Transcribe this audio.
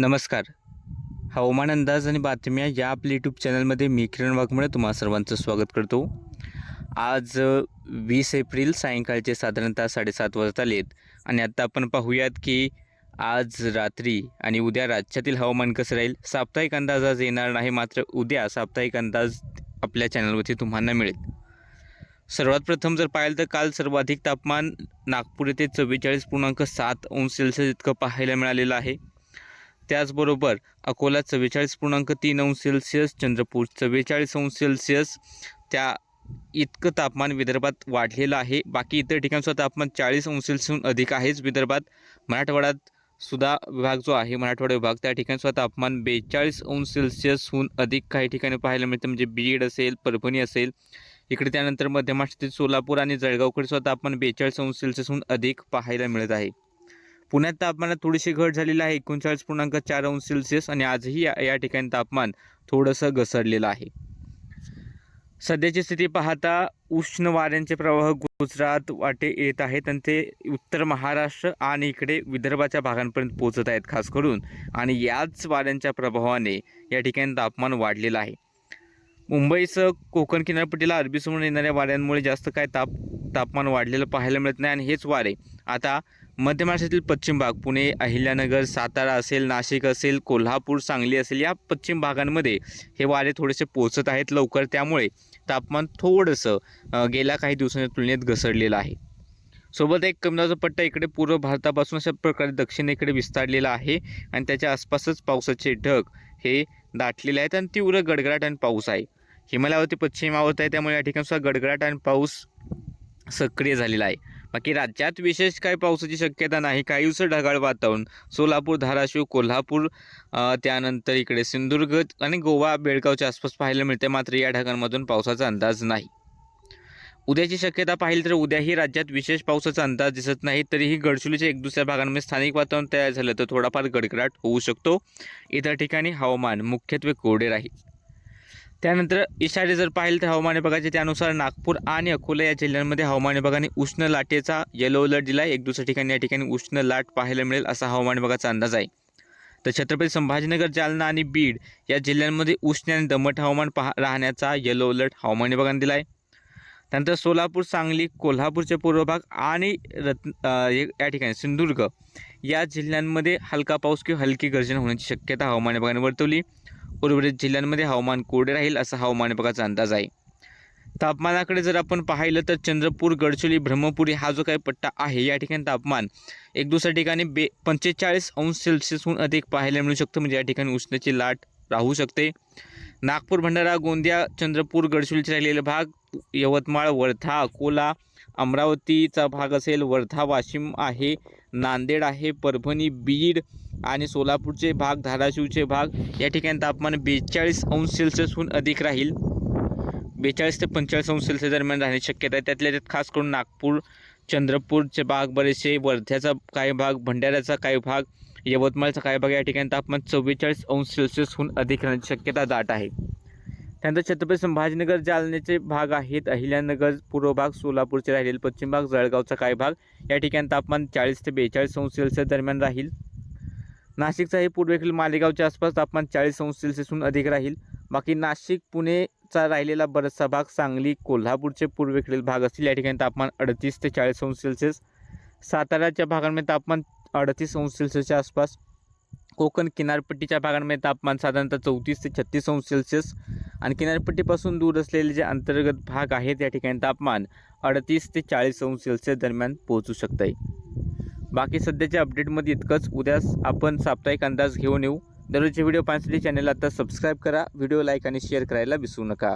नमस्कार. हवामान अंदाज आणि बातम्या या आपल्या यूट्यूब चॅनलमध्ये मी किरण वाघमोडे तुम्हा सर्वांचं स्वागत करतो. आज वीस एप्रिल सायंकाळचे साधारणतः साडेसात वाजता आलेत आणि आत्ता आपण पाहूयात की आज रात्री आणि उद्या राज्यातील हवामान कसं राहील साप्ताहिक अंदाज आज येणार नाही मात्र उद्या साप्ताहिक अंदाज आपल्या चॅनलवरती तुम्हाला मिळेल. सर्वात प्रथम जर पाहिलं तर काल सर्वाधिक तापमान नागपूर येथे चव्वेचाळीस पूर्णांक सात अंश सेल्सिअस इतकं पाहायला मिळालेलं आहे. त्याचबरोबर अकोला चव्वेचाळीस पूर्णांक तीन अंश सेल्सिअस चंद्रपूर चव्वेचाळीस अंश सेल्सिअस त्या इतकं तापमान विदर्भात वाढलेलं आहे. बाकी इतर ठिकाणचं तापमान चाळीस अंश सेल्सिअसहून अधिक आहेच विदर्भात मराठवाड्यात सुद्धा विभाग जो आहे मराठवाडा विभाग त्या ठिकाणचं तापमान बेचाळीस अंश सेल्सिअसहून अधिक काही ठिकाणी पाहायला मिळतं. म्हणजे बीड असेल परभणी असेल इकडे त्यानंतर मध्य महाराष्ट्रातील सोलापूर आणि जळगावकडे सुद्धा तापमान बेचाळीस अंश सेल्सिअसहून अधिक पाहायला मिळत आहे. पुण्यात तापमानात थोडीशी घट झालेली आहे. एकोणचाळीस पूर्णांक चार अंश सेल्सिअस आणि आजही या या ठिकाणी तापमान थोडंसं घसरलेलं आहे. सध्याची स्थिती पाहता उष्ण वाऱ्यांचे प्रवाह गुजरात वाटे येत आहेत आणि ते उत्तर महाराष्ट्र आणि इकडे विदर्भाच्या भागांपर्यंत पोहोचत आहेत. खास करून आणि याच वाऱ्यांच्या प्रभावाने या ठिकाणी तापमान वाढलेलं आहे. मुंबईसह कोकण किनारपट्टीला अरबी समोर येणाऱ्या वाऱ्यांमुळे जास्त काय ताप तापमान वाढलेलं पाहायला मिळत नाही आणि हेच वारे आता मध्य महाराष्ट्रातील पश्चिम भाग पुणे अहिल्यानगर सातारा असेल नाशिक असेल कोल्हापूर सांगली असेल या पश्चिम भागांमध्ये हे वारे थोडेसे पोचत आहेत लवकर. त्यामुळे तापमान थोडंसं गेल्या काही दिवसांच्या तुलनेत घसरलेलं आहे. सोबत एक कमी पट्टा इकडे पूर्व भारतापासून अशा प्रकारे दक्षिणेकडे विस्तारलेला आहे आणि त्याच्या आसपासच पावसाचे ढग हे दाटलेले आहेत आणि तीव्र गडगडाट आणि पाऊस आहे. हिमालयावरती पश्चिमावत आहे त्यामुळे या ठिकाणी सुद्धा गडगडाट आणि पाऊस सक्रिय झालेला आहे. बाकी राज्यात विशेष काही पावसाची शक्यता नाही. काही दिवस ढगाळ वातावरण. सोलापूर धाराशिव कोल्हापूर त्यानंतर इकडे सिंधुदुर्ग आणि गोवा बेळगावच्या आसपास पाहायला मिळते. मात्र या ढगांमधून पावसाचा अंदाज नाही. उद्याची शक्यता पाहिली तर उद्याही राज्यात विशेष पावसाचा अंदाज दिसत नाही. तरीही गडचिरोलीच्या एक दुसऱ्या भागांमध्ये स्थानिक वातावरण तयार झालं तर थोडाफार गडगडाट होऊ शकतो. इतर ठिकाणी हवामान मुख्यत्वे कोरडे राहील. त्यानंतर इशारे जर पाहिले तर हवामान विभागाचे त्यानुसार नागपूर आणि अकोला या जिल्ह्यांमध्ये हवामान विभागाने उष्ण लाटेचा येलो अलर्ट दिला आहे एक दुसऱ्या ठिकाणी या ठिकाणी उष्ण लाट पाहायला मिळेल असा हवामान विभागाचा अंदाज आहे. तर छत्रपती संभाजीनगर जालना आणि बीड या जिल्ह्यांमध्ये उष्ण आणि दमट हवामान पहा राहण्याचा येलो अलर्ट हवामान विभागाने दिला आहे त्यानंतर सोलापूर सांगली कोल्हापूरचे पूर्व भाग आणि रत्न या ठिकाणी सिंधुदुर्ग या जिल्ह्यांमध्ये हलका पाऊस किंवा हलकी गर्जना होण्याची शक्यता हवामान विभागाने वर्तवली. उर्वरित जिल्ह्यांमध्ये हवामान कोरडे राहील असा हवामान विभागाचा अंदाज आहे. तापमानाकडे जर आपण पाहिलं तर चंद्रपूर गडचिरोली ब्रह्मपुरी हा जो काही पट्टा आहे या ठिकाणी तापमान एक दुसऱ्या ठिकाणी बे पंचेचाळीस अंश सेल्सिअसहून अधिक पाहायला मिळू शकतं. म्हणजे या ठिकाणी उष्णतेची लाट राहू शकते. नागपूर भंडारा गोंदिया चंद्रपूर गडचिरोलीचे राहिलेले भाग यवतमाळ वर्धा अकोला अमरावतीचा भाग असेल वर्धा वाशिम आहे नांदेड आहे परभणी बीड आणि सोलापूरचे भाग धाराशिवचे भाग. या ठिकाणी तापमान बेचाळीस अंश सेल्सिअसहून अधिक राहील. बेचाळीस ते पंचेचाळीस अंश सेल्सिअस दरम्यान राहण्याची शक्यता आहे. त्यातल्या त्यात खास करून नागपूर चंद्रपूरचे भाग बरेचसे वर्ध्याचा काही भाग भंडाऱ्याचा काही भाग यवतमाळचा काही भाग या ठिकाणी तापमान चव्वेचाळीस अंश सेल्सिअसहून अधिक राहण्याची शक्यता दाट आहे. त्यानंतर छत्रपती संभाजीनगर जालन्याचे भाग आहेत. अहिल्यानगर पूर्व भाग सोलापूरचे राहिलेले पश्चिम भाग जळगावचा काही भाग. या ठिकाणी तापमान चाळीस ते बेचाळीस अंश सेल्सिअस दरम्यान राहील. नाशिकचाही पूर्वेकडील मालेगावच्या आसपास तापमान चाळीस अंश सेल्सिअसहून अधिक राहील. बाकी नाशिक पुणेचा राहिलेला बराचसा भाग सांगली कोल्हापूरचे पूर्वेकडील भाग असतील. या ठिकाणी तापमान अडतीस ते चाळीस अंश सेल्सिअस. साताऱ्याच्या भागांमध्ये तापमान अडतीस अंश सेल्सिअसच्या आसपास. कोकण किनारपट्टीच्या भागांमध्ये तापमान साधारणतः चौतीस ते छत्तीस अंश सेल्सिअस. आणि किनारपट्टीपासून दूर असलेले जे अंतर्गत भाग आहेत या ठिकाणी तापमान अडतीस ते चाळीस अंश सेल्सिअस दरम्यान पोहोचू शकतं आहे बाकी सध्याच्या अपडेटमध्ये इतकंच. उद्यास आपण साप्ताहिक अंदाज घेऊन येऊ. दररोजचे व्हिडिओ पाहण्यासाठी चॅनल आता सबस्क्राईब करा. व्हिडिओ लाईक आणि शेअर करायला विसरू नका.